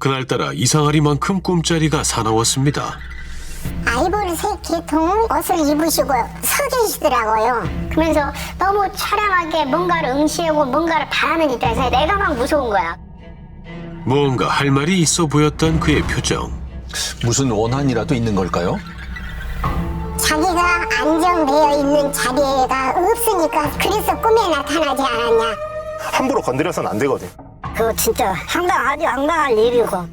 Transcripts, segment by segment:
그날따라 이상하리만큼 꿈자리가 사나웠습니다. 아이보리색 계통 옷을 입으시고 서 계시더라고요. 그러면서 너무 처량하게 뭔가를 응시하고 뭔가를 바라는 입장에서 내가 막 무서운 거야. 무언가 할 말이 있어 보였던 그의 표정. 무슨 원한이라도 있는 걸까요? 자기가 안정되어 있는 자리가 없으니까 그래서 꿈에 나타나지 않았냐. 함부로 건드려서는 안 되거든. 그거 진짜 황당하지 황당할 일이고.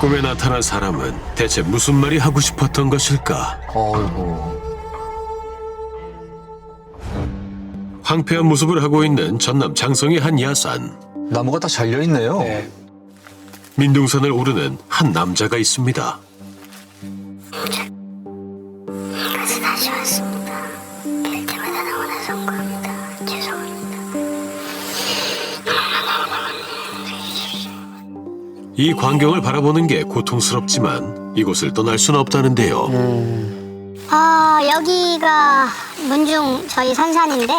꿈에 나타난 사람은 대체 무슨 말이 하고 싶었던 것일까? 어이구. 황폐한 모습을 하고 있는 전남 장성의 한 야산. 나무가 다 잘려 있네요. 민둥산을 오르는 한 남자가 있습니다. 이 광경을 바라보는 게 고통스럽지만 이곳을 떠날 수는 없다는데요. 아 여기가 문중 저희 선산인데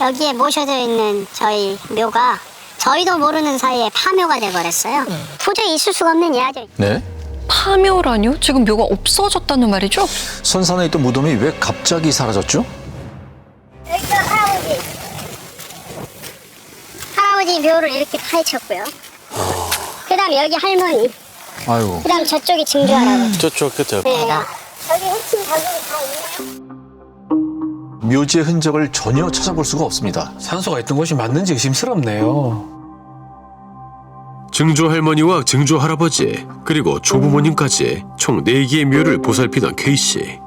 여기에 모셔져 있는 저희 묘가 저희도 모르는 사이에 파묘가 돼버렸어요. 도저히 있을 수가 없는 이야기죠. 네. 파묘라뇨? 지금 묘가 없어졌다는 말이죠? 선산에 있던 무덤이 왜 갑자기 사라졌죠? 할아버지. 할아버지 묘를 이렇게 파헤쳤고요. 그다음 여기 할머니. 아이고. 그다음 저쪽이 증조 할아버지. 저쪽 끝에 네. 저기 흑심 저기 다 있네요. 묘지의 흔적을 전혀 찾아볼 수가 없습니다. 산소가 있던 곳이 맞는지 의심스럽네요. 증조 할머니와 증조 할아버지 그리고 조부모님까지 총 4개의 묘를 보살피던 K씨.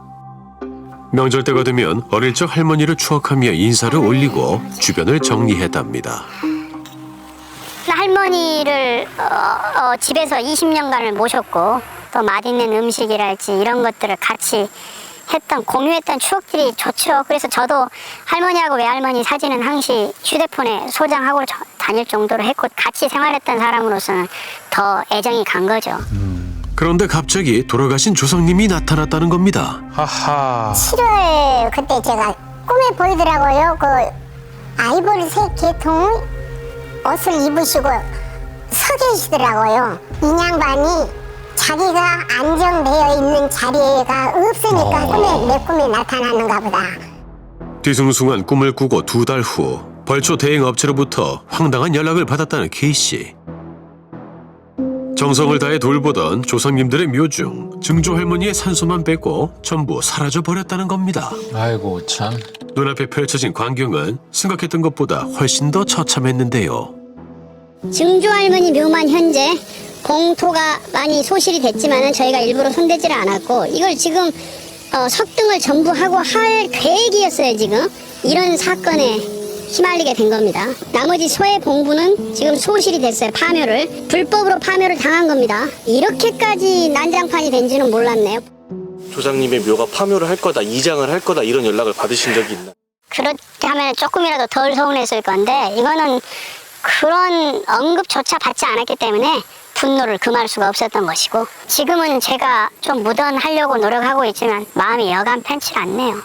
명절 때가 되면 어릴 적 할머니를 추억하며 인사를 올리고 주변을 정리했답니다. 할머니를 어, 어, 집에서 20년간을 모셨고 또 맛있는 음식이랄지 이런 것들을 같이 했던 공유했던 추억들이 좋죠. 그래서 저도 할머니하고 외할머니 사진은 항시 휴대폰에 소장하고 저- 다닐 정도로 했고 같이 생활했던 사람으로서는 더 애정이 간 거죠. 그런데 갑자기 돌아가신 조상님이 나타났다는 겁니다. 하하. 7월 그때 제가 꿈에 보이더라고요. 그 아이보리색 계통 옷을 입으시고 서 계시더라고요. 인양반이 자기가 안정되어 있는 자리가 없으니까 꿈에 내 꿈에 나타나는가 보다. 뒤숭숭한 꿈을 꾸고 두 달 후 벌초 대행 업체로부터 황당한 연락을 받았다는 K씨. 정성을 다해 돌보던 조상님들의 묘중 증조 할머니의 산소만 빼고 전부 사라져 버렸다는 겁니다. 아이고 참. 눈앞에 펼쳐진 광경은 생각했던 것보다 훨씬 더 처참했는데요. 증조 할머니 묘만 현재 공토가 많이 소실이 됐지만은 저희가 일부러 손대지를 않았고 이걸 지금 어, 석등을 전부 하고 할 계획이었어요 지금 이런 사건에 휘말리게 된 겁니다. 나머지 소의 봉부는 지금 소실이 됐어요 파묘를 불법으로 파묘를 당한 겁니다. 이렇게까지 난장판이 된지는 몰랐네요. 조상님의 묘가 파묘를 할 거다, 이장을 할 거다 이런 연락을 받으신 적이 있나? 그렇게 하면 조금이라도 덜 서운했을 건데 이거는 그런 언급조차 받지 않았기 때문에 분노를 금할 수가 없었던 것이고 지금은 제가 좀 무던하려고 노력하고 있지만 마음이 여간 편치 않네요.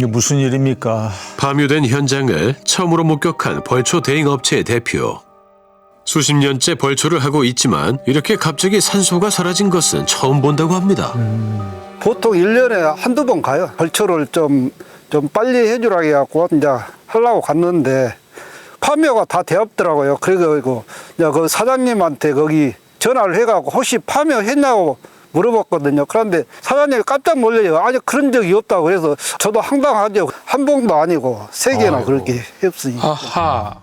이게 무슨 일입니까? 파묘된 현장을 처음으로 목격한 벌초 대행 업체의 대표. 수십 년째 벌초를 하고 있지만 이렇게 갑자기 산소가 사라진 것은 처음 본다고 합니다. 보통 일년에 한두 번 가요. 벌초를 좀, 좀 빨리 해주라 해갖고 이제 하려고 갔는데 파묘가 다 되었더라고요. 그래가지고 이제 그 사장님한테 거기 전화를 해갖고 혹시 파묘 했냐고 물어봤거든요. 그런데 사장님이 깜짝 놀래요. 아니 그런 적이 없다고 그래서 저도 황당하죠. 한 봉도 아니고 세 개나 그렇게 했으니까. 하하.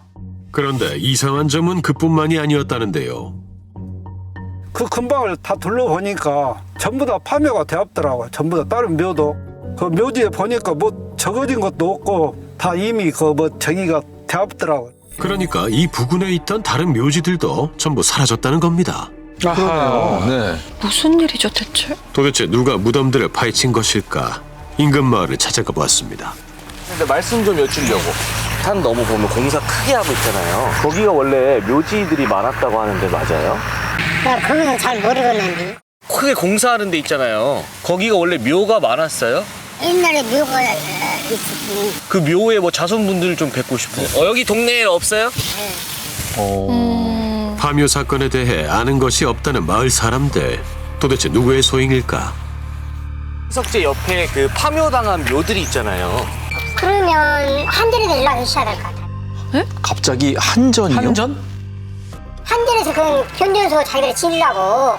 그런데 이상한 점은 그뿐만이 아니었다는데요. 그 근방을 다 둘러보니까 전부 다 파묘가 되었더라고요. 전부 다 다른 묘도. 그 묘지에 보니까 뭐 적어진 것도 없고 다 이미 그뭐 저기가 되었더라고요. 그러니까 이 부근에 있던 다른 묘지들도 전부 사라졌다는 겁니다. 아하. 네. 무슨 일이죠, 대체? 도대체 누가 무덤들을 파헤친 것일까? 인근 마을을 찾아가 보았습니다. 근데 말씀 좀 여쭈려고. 산 너무 보면 공사 크게 하고 있잖아요. 거기가 원래 묘지들이 많았다고 하는데 맞아요? 나 그거는 잘 모르겠는데 크게 공사하는 데 있잖아요. 거기가 원래 묘가 많았어요? 옛날에 묘가 있었지. 그 묘에 뭐 자손분들 좀 뵙고 싶어요. 어, 여기 동네에 없어요? 어. 파묘 사건에 대해 아는 것이 없다는 마을 사람들. 도대체 누구의 소행일까? 석재 옆에 그 파묘당한 묘들이 있잖아요. 그러면 한전에도 연락을 주셔야 될 것 같아요. 갑자기 한전이요? 한전? 한전에서 그 변전소 자기들 지으려고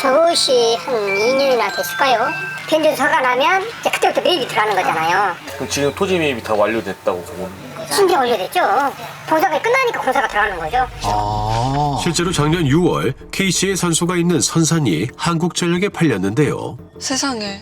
저것이 한 2년이나 됐을까요? 변전소가 나면 이제 그때부터 매입이 들어가는 거잖아요. 그럼 지금 토지 매입이 다 완료됐다고 보고. 신경 완료됐죠. 공사가 끝나니까 공사가 들어가는 거죠. 아, 실제로 작년 6월 K씨의 산소가 있는 선산이 한국전력에 팔렸는데요. 세상에.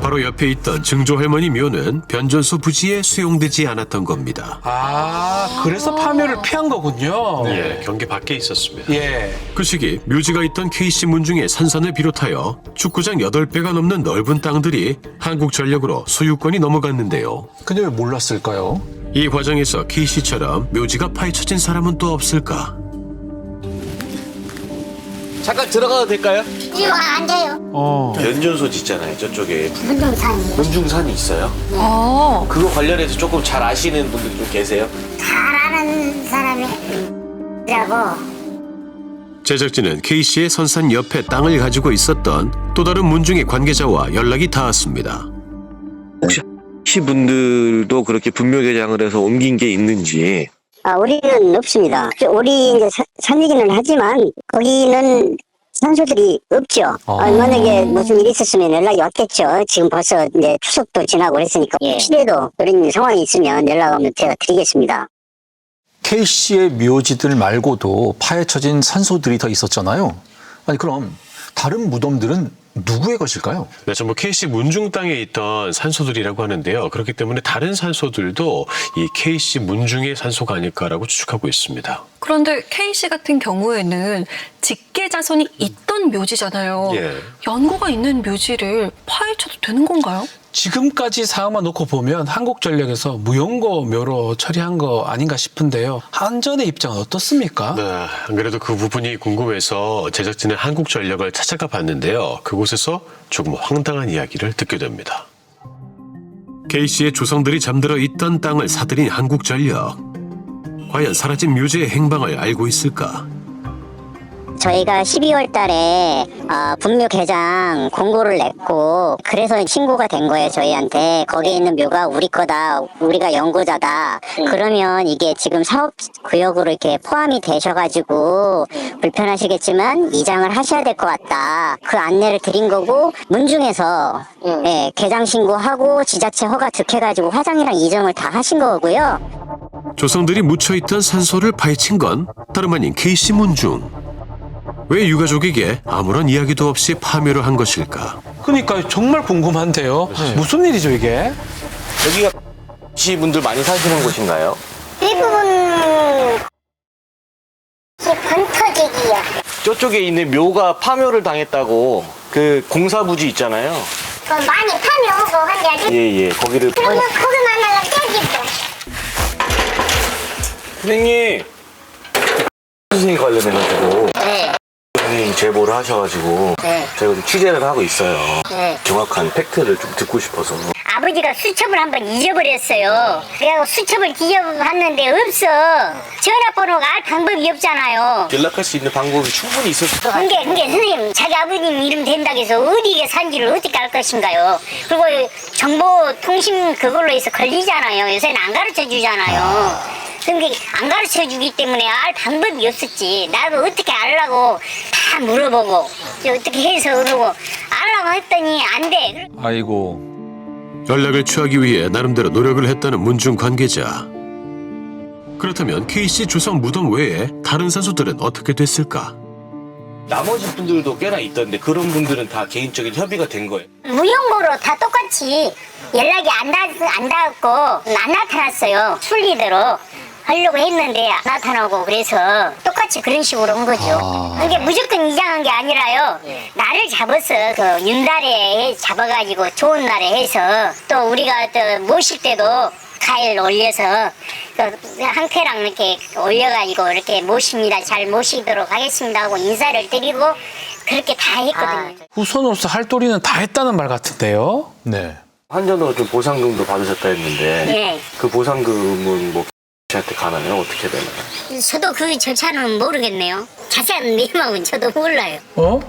바로 옆에 있던 증조 할머니 묘는 변전소 부지에 수용되지 않았던 겁니다. 아, 그래서 파묘를 피한 거군요. 예, 경계 밖에 있었습니다. 예. 그 시기 묘지가 있던 K씨 문중의 산산을 비롯하여 축구장 8배가 넘는 넓은 땅들이 한국전력으로 소유권이 넘어갔는데요. 근데 왜 몰랐을까요? 이 과정에서 K씨처럼 묘지가 파헤쳐진 사람은 또 없을까? 잠깐 들어가도 될까요? 이거 안 돼요. 어. 변전소 짓잖아요. 저쪽에 문동산이 문중산이 있어요. 아, 그거 관련해서 조금 잘 아시는 분들 좀 계세요? 잘 아는 사람이 라고 제작진은 K씨의 선산 옆에 땅을 가지고 있었던 또 다른 문중의 관계자와 연락이 닿았습니다. 시 분들도 그렇게 분묘 개장을 해서 옮긴 게 있는지 아, 우리는 없습니다. 우리 이제 사- 산이기는 하지만 거기는 산소들이 없죠. 아. 어, 만약에 무슨 일이 있었으면 연락이 왔겠죠. 지금 벌써 이제 추석도 지나고 그랬으니까 시대도 그런 상황이 있으면 연락 오면 제가 드리겠습니다. K씨의 묘지들 말고도 파헤쳐진 산소들이 더 있었잖아요. 아니 그럼 다른 무덤들은 누구의 것일까요? 네, 전부 K씨 문중 땅에 있던 산소들이라고 하는데요. 그렇기 때문에 다른 산소들도 이 K씨 문중의 산소가 아닐까라고 추측하고 있습니다. 그런데 K씨 같은 경우에는 직계 자손이 있던 묘지잖아요. 예. 연고가 있는 묘지를 파헤쳐도 되는 건가요? 지금까지 상황만 놓고 보면 한국전력에서 무용고 묘로 처리한 거 아닌가 싶은데요. 한전의 입장은 어떻습니까? 네, 안 그래도 그 부분이 궁금해서 제작진은 한국전력을 찾아가 봤는데요. 그곳에서 조금 황당한 이야기를 듣게 됩니다. K씨의 조상들이 잠들어 있던 땅을 사들인 한국전력. 과연 사라진 묘지의 행방을 알고 있을까? 저희가 12월 달에 어, 분묘 개장 공고를 냈고 그래서 신고가 된 거예요 저희한테. 거기에 있는 묘가 우리 거다 우리가 연구자다. 그러면 이게 지금 사업 구역으로 이렇게 포함이 되셔가지고 불편하시겠지만 이장을 하셔야 될 것 같다. 그 안내를 드린 거고 문중에서 예, 개장 신고하고 지자체 허가 득해가지고 화장이랑 이정을 다 하신 거고요. 조상들이 묻혀있던 산소를 파헤친 건 다름 아닌 K씨 문중. 왜 유가족에게 아무런 이야기도 없이 파묘를 한 것일까? 그러니까 정말 궁금한데요. 무슨 일이죠 이게? 여기가 시 분들 많이 사시는 곳인가요? 대부분 번터지기요 저쪽에 있는 묘가 파묘를 당했다고 그 공사부지 있잖아요. 그 많이 파묘하고 한데 예예 거기를 그러면 거기 만나면 떼기죠. 선생님 선생님 관련해가지고 네, 제보를 하셔가지고 네. 제가 좀 취재를 하고 있어요. 네. 정확한 팩트를 좀 듣고 싶어서. 아버지가 수첩을 한번 잊어버렸어요. 그래서 수첩을 뒤져봤는데 없어. 전화번호가 알 방법이 없잖아요. 연락할 수 있는 방법이 충분히 있을 수 그게 그게 선생님 자기 아버님 이름 된다고 해서 어디에 산지를 어떻게 알 것인가요? 그리고 정보통신 그걸로 해서 걸리잖아요. 요새는 안 가르쳐 주잖아요. 근데 안 가르쳐 주기 때문에 알 방법이 없었지. 나도 어떻게 알라고 다 물어보고 어떻게 해서 그러고 알라고 했더니 안 돼. 아이고 연락을 취하기 위해 나름대로 노력을 했다는 문중 관계자. 그렇다면 K씨 조상 무덤 외에 다른 산소들은 어떻게 됐을까? 나머지 분들도 꽤나 있던데 그런 분들은 다 개인적인 협의가 된 거예요. 무용고로 다 똑같이 연락이 안, 닿, 안 닿았고 안 나타났어요. 순리대로 하려고 했는데 안 나타나고 그래서 똑같이 그런 식으로 온 거죠. 아. 이게 무조건 이장한 게 아니라요. 날을 잡아서 그 윤달에 잡아가지고 좋은 날에 해서 또 우리가 또 모실 때도 가일 올려서 그 항태랑 이렇게 올려가지고 이렇게 모십니다. 잘 모시도록 하겠습니다 하고 인사를 드리고 그렇게 다 했거든요. 후손으로서 할 도리는 다 했다는 말 같은데요. 네 한전으로 좀 보상금도 받으셨다 했는데 네. 그 보상금은 뭐 씨한테 가나요? 어떻게 되나요? 저도 그 절차는 모르겠네요. 자세한 내용은 저도 몰라요. 어?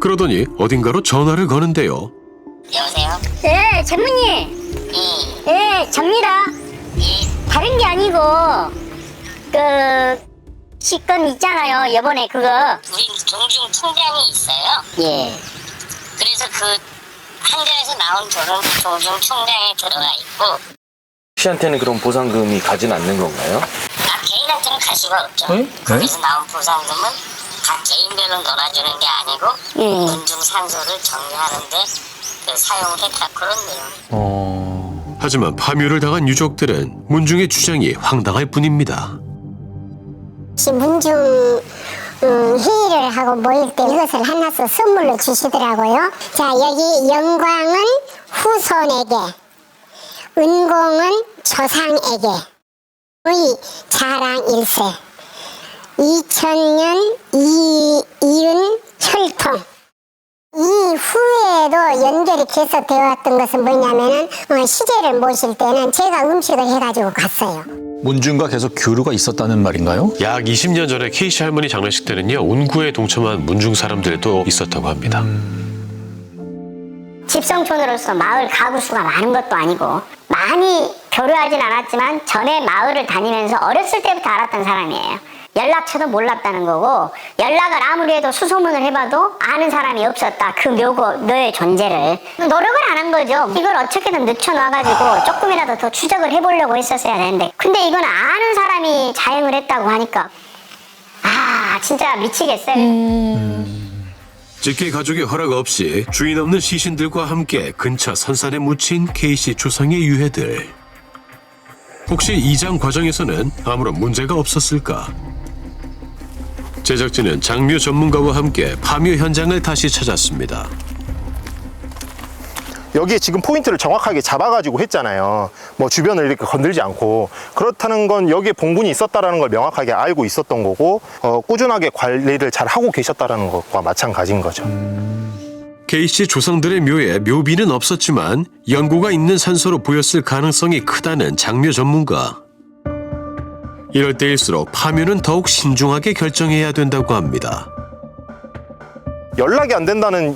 그러더니 어딘가로 전화를 거는데요. 여보세요? 네, 전문님. 네, 접니다. 다른 게 아니고 그 시건 있잖아요. 이번에 그거. 우리 종중 총장이 있어요. 예. 그래서 그 한전에서 나온 종중 총장에 들어가 있고 씨한테는 그럼 보상금이 가진 않는 건가요? 각 개인한테는 가시가 없죠. 네? 거기서 나온 보상금은 각 개인별로 놀아주는 게 아니고 예. 군중 산소를 정리하는데 그 사용했다 그런 내용. 어... 하지만 파묘를 당한 유족들은 문중의 주장이 황당할 뿐입니다. 문중 음, 회의를 하고 모일 때 이것을 하나씩 선물로 주시더라고요. 자 여기 영광은 후손에게, 은공은 조상에게, 의 자랑 일세, 2000년 이, 이은 혈통. 이후에도 연결이 계속 되어 왔던 것은 뭐냐면은 어, 시제를 모실 때는 제가 음식을 해가지고 갔어요. 문중과 계속 교류가 있었다는 말인가요? 약 20년 전에 K씨 할머니 장례식 때는요 운구에 동참한 문중 사람들도 있었다고 합니다. 집성촌으로서 마을 가구 수가 많은 것도 아니고 많이 교류하진 않았지만 전에 마을을 다니면서 어렸을 때부터 알았던 사람이에요. 연락처도 몰랐다는 거고 연락을 아무리 해도 수소문을 해봐도 아는 사람이 없었다. 그 묘고 묘의 존재를 노력을 안 한 거죠. 이걸 어떻게든 늦춰놔가지고 조금이라도 더 추적을 해보려고 했었어야 되는데 근데 이건 아는 사람이 자행을 했다고 하니까 아 진짜 미치겠어요. 직계 가족의 허락 없이 주인 없는 시신들과 함께 근처 선산에 묻힌 K씨 조상의 유해들. 혹시 이장 과정에서는 아무런 문제가 없었을까? 제작진은 장묘 전문가와 함께 파묘 현장을 다시 찾았습니다. 여기에 지금 포인트를 정확하게 잡아가지고 했잖아요. 뭐 주변을 이렇게 건들지 않고 그렇다는 건 여기에 봉분이 있었다라는 걸 명확하게 알고 있었던 거고 어, 꾸준하게 관리를 잘 하고 계셨다라는 것과 마찬가지인 거죠. K씨 조상들의 묘에 묘비는 없었지만 연고가 있는 산소로 보였을 가능성이 크다는 장묘 전문가. 이럴 때일수록 파묘는 더욱 신중하게 결정해야 된다고 합니다. 연락이 안 된다는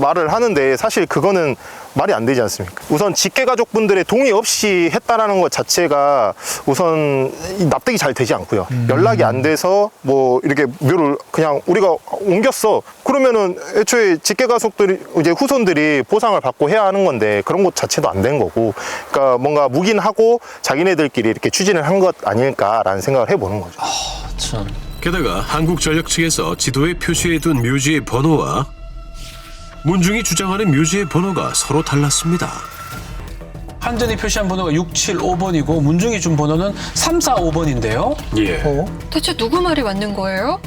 말을 하는데 사실 그거는 말이 안 되지 않습니까? 우선 직계 가족분들의 동의 없이 했다라는 것 자체가 우선 납득이 잘 되지 않고요. 연락이 안 돼서 뭐 이렇게 묘를 그냥 우리가 옮겼어. 그러면은 애초에 직계 가족들이 이제 후손들이 보상을 받고 해야 하는 건데 그런 것 자체도 안 된 거고. 그러니까 뭔가 묵인하고 자기네들끼리 이렇게 추진을 한 것 아닐까라는 생각을 해보는 거죠. 참. 게다가 한국전력 측에서 지도에 표시해둔 묘지의 번호와 문중이 주장하는 묘지의 번호가 서로 달랐습니다. 한전이 표시한 번호가 675번이고 문중이 준 번호는 345번인데요. 예. 어? 대체 누구 말이 맞는 거예요?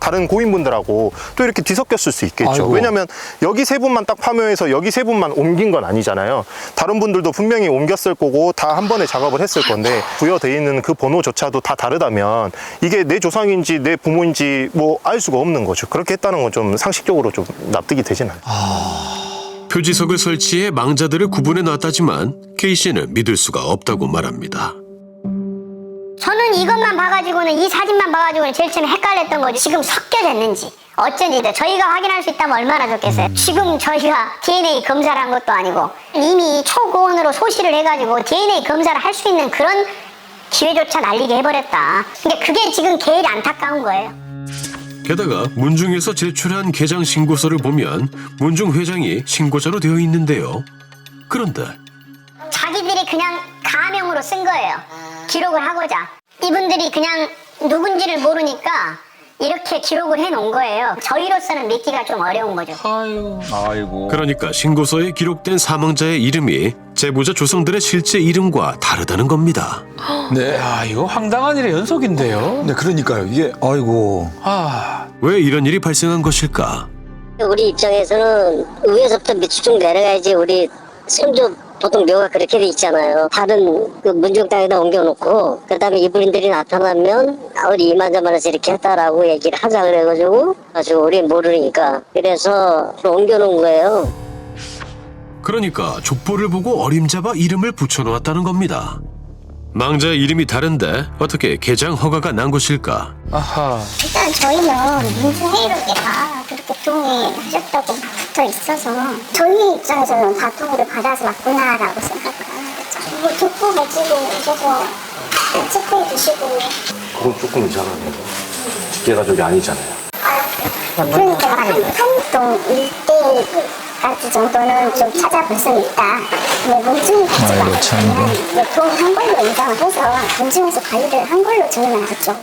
다른 고인분들하고 또 이렇게 뒤섞였을 수 있겠죠. 아이고. 왜냐하면 여기 세 분만 딱 파묘해서 여기 세 분만 옮긴 건 아니잖아요. 다른 분들도 분명히 옮겼을 거고 다 한 번에 작업을 했을 건데 부여돼 있는 그 번호조차도 다 다르다면 이게 내 조상인지 내 부모인지 뭐 알 수가 없는 거죠. 그렇게 했다는 건 좀 상식적으로 좀 납득이 되진 않아요. 표지석을 설치해 망자들을 구분해 놨다지만 K씨는 믿을 수가 없다고 말합니다. 저는 이것만 봐가지고는 이 사진만 봐가지고는 제일 처음에 헷갈렸던 거죠. 지금 섞여졌는지 어쩐지 저희가 확인할 수 있다면 얼마나 좋겠어요. 지금 저희가 DNA 검사를 한 것도 아니고 이미 초고온으로 소실을 해가지고 DNA 검사를 할 수 있는 그런 기회조차 날리게 해버렸다. 근데 그게 지금 제일 안타까운 거예요. 게다가 문중에서 제출한 개장 신고서를 보면 문중 회장이 신고자로 되어 있는데요. 그런데 자기들이 그냥 가명으로 쓴 거예요. 기록을 하고자. 이분들이 그냥 누군지를 모르니까 이렇게 기록을 해 놓은 거예요. 저희로서는 믿기가 좀 어려운 거죠. 아유. 아이고. 그러니까 신고서에 기록된 사망자의 이름이 제보자 조상들의 실제 이름과 다르다는 겁니다. 네. 야, 이거 황당한 일의 연속인데요. 네, 그러니까요. 이게 아이고. 아, 왜 이런 일이 발생한 것일까? 우리 입장에서는 위에서부터 밑으로 내려가야지 우리 손주 보통 묘가 그렇게 돼 있잖아요. 다른 그 문중 땅에다 옮겨놓고 그다음에 이분들이 나타나면 아, 우리 이만저만해서 이렇게 했다라고 얘기를 하자 그래가지고 가지고 우리 모르니까 그래서 옮겨놓은 거예요. 그러니까 족보를 보고 어림잡아 이름을 붙여놓았다는 겁니다. 망자의 이름이 다른데 어떻게 개장 허가가 난 것일까? 아하. 일단 저희는 문중회의록에 다 그렇게 동의 하셨다고 붙어 있어서 저희 입장에서는 다 동의를 받아서 맞구나라고 생각을 하는 거죠. 뭐 듣고 가지고 오셔서 체크해 주시고 그건 조금 이상하네요. 직계 가족이 아니잖아요. 그러니까 한동 일대 까지 정도는 좀 찾아볼 수는 있다. 근데 참, 이거. 말고는 동한 걸로 인정을 해서 문중에서 관리를 한 걸로 저희는 알죠.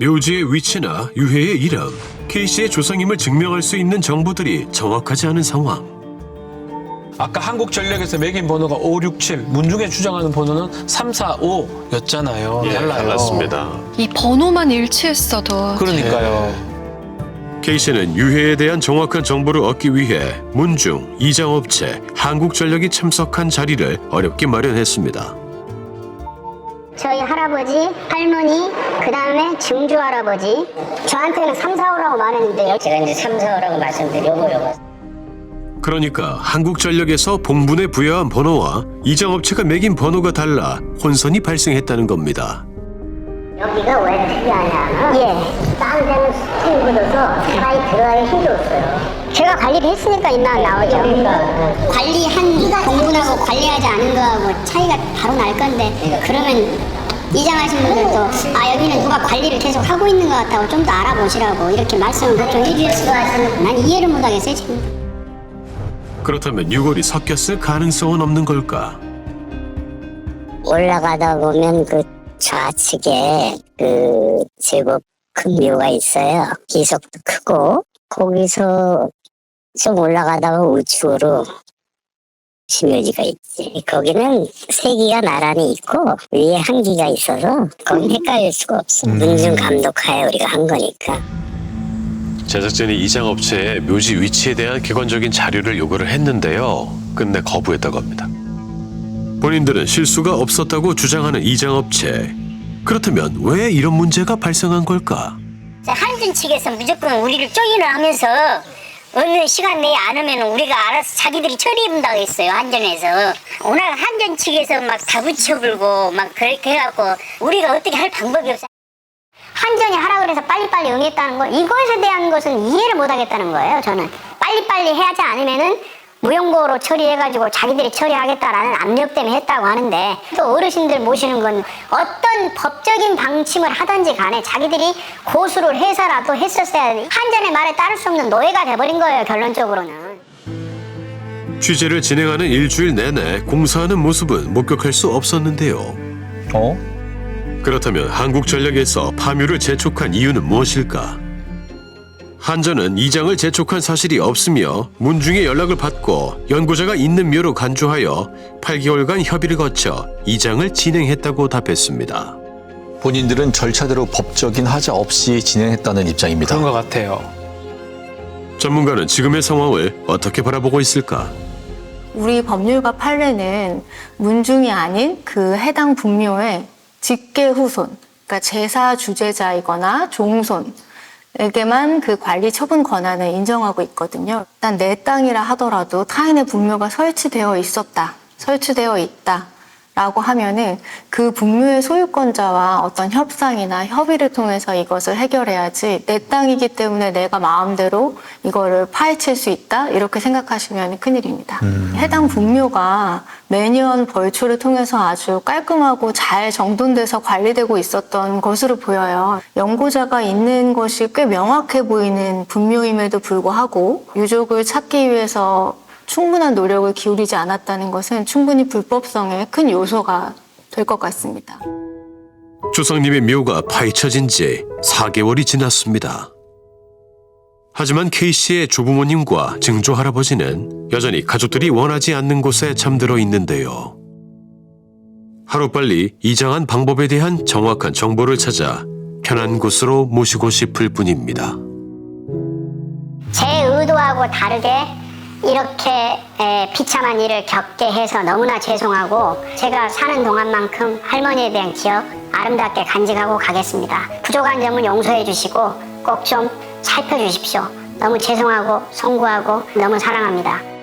묘지의 위치나 유해의 이름, K씨의 조상임을 증명할 수 있는 정보들이 정확하지 않은 상황. 아까 한국전력에서 매긴 번호가 567, 문중에 주장하는 번호는 345였잖아요. 예, 달라요. 이 번호만 일치했어도 그러니까요. K씨는 유해에 대한 정확한 정보를 얻기 위해 문중, 이장업체, 한국전력이 참석한 자리를 어렵게 마련했습니다. 저희 할아버지, 할머니, 그 다음에 증조 할아버지. 저한테는 3, 4, 5라고 말했는데요. 제가 이제 3, 4, 5라고 말씀드리고 요거 그러니까 한국전력에서 봉분에 부여한 번호와 이장업체가 매긴 번호가 달라 혼선이 발생했다는 겁니다. 여기가 왜 특이하냐면 예. 딴 데는 스톤이 묻어서 사람이 들어가기 힘들었어요. 제가 관리를 했으니까 입만 나오죠. 관리한 공분하고 관리하지 않은 거하고 차이가 바로 날 건데 그러면 이장하신 분들도 아 여기는 누가 관리를 계속 하고 있는 것 같다고 좀 더 알아보시라고 이렇게 말씀을 것 같아요. 난 이해를 못하겠어요 지금. 그렇다면 유골이 섞였을 가능성은 없는 걸까? 올라가다 보면 그 좌측에 그 제법 큰 묘가 있어요. 기석도 크고 거기서 좀 올라가다가 우측으로 심묘지가 있지. 거기는 세 기가 나란히 있고 위에 한 기가 있어서 거긴 헷갈릴 수가 없어. 문중 감독하에 우리가 한 거니까. 제작진이 이장 업체의 묘지 위치에 대한 객관적인 자료를 요구를 했는데요. 끝내 거부했다고 합니다. 본인들은 실수가 없었다고 주장하는 이장업체. 그렇다면 왜 이런 문제가 발생한 걸까? 한준 측에서 무조건 우리를 쪼인을 하면서 어느 시간 내에 안 오면 우리가 알아서 자기들이 처리해본다고 했어요 한전에서 오늘 한전 측에서 막다 붙여불고 막 그렇게 해갖고 우리가 어떻게 할 방법이 없어 한전이 하라 그래서 빨리빨리 응했다는 거 이것에 대한 것은 이해를 못하겠다는 거예요 저는 빨리빨리 해야지 않으면은 무용고로 처리해가지고 자기들이 처리하겠다라는 압력 때문에 했다고 하는데 또 어르신들 모시는 건 어떤 법적인 방침을 하든지 간에 자기들이 고수를 해서라도 했었어야 돼. 한전의 말에 따를 수 없는 노예가 돼버린 거예요 결론적으로는. 취재를 진행하는 일주일 내내 공사하는 모습은 목격할 수 없었는데요. 어? 그렇다면 한국전력에서 파묘를 재촉한 이유는 무엇일까? 한전은 이장을 재촉한 사실이 없으며 문중의 연락을 받고 연구자가 있는 묘로 간주하여 8개월간 협의를 거쳐 이장을 진행했다고 답했습니다. 본인들은 절차대로 법적인 하자 없이 진행했다는 입장입니다. 그런 것 같아요. 전문가는 지금의 상황을 어떻게 바라보고 있을까? 우리 법률가 판례는 문중이 아닌 그 해당 분묘의 직계 후손, 그러니까 제사 주재자이거나 종손 에게만 그 관리 처분 권한을 인정하고 있거든요. 일단 내 땅이라 하더라도 타인의 분묘가 설치되어 있었다, 설치되어 있다. 라고 하면은 그 분묘의 소유권자와 어떤 협상이나 협의를 통해서 이것을 해결해야지 내 땅이기 때문에 내가 마음대로 이거를 파헤칠 수 있다 이렇게 생각하시면 큰일입니다. 해당 분묘가 매년 벌초를 통해서 아주 깔끔하고 잘 정돈돼서 관리되고 있었던 것으로 보여요. 연고자가 있는 것이 꽤 명확해 보이는 분묘임에도 불구하고 유족을 찾기 위해서 충분한 노력을 기울이지 않았다는 것은 충분히 불법성의 큰 요소가 될 것 같습니다. 조상님의 묘가 파헤쳐진 지 4개월이 지났습니다. 하지만 K씨의 조부모님과 증조 할아버지는 여전히 가족들이 원하지 않는 곳에 잠들어 있는데요. 하루빨리 이장한 방법에 대한 정확한 정보를 찾아 편한 곳으로 모시고 싶을 뿐입니다. 제 의도하고 다르게 이렇게 에, 비참한 일을 겪게 해서 너무나 죄송하고 제가 사는 동안만큼 할머니에 대한 기억 아름답게 간직하고 가겠습니다. 부족한 점은 용서해 주시고 꼭 좀 살펴주십시오. 너무 죄송하고 송구하고 너무 사랑합니다.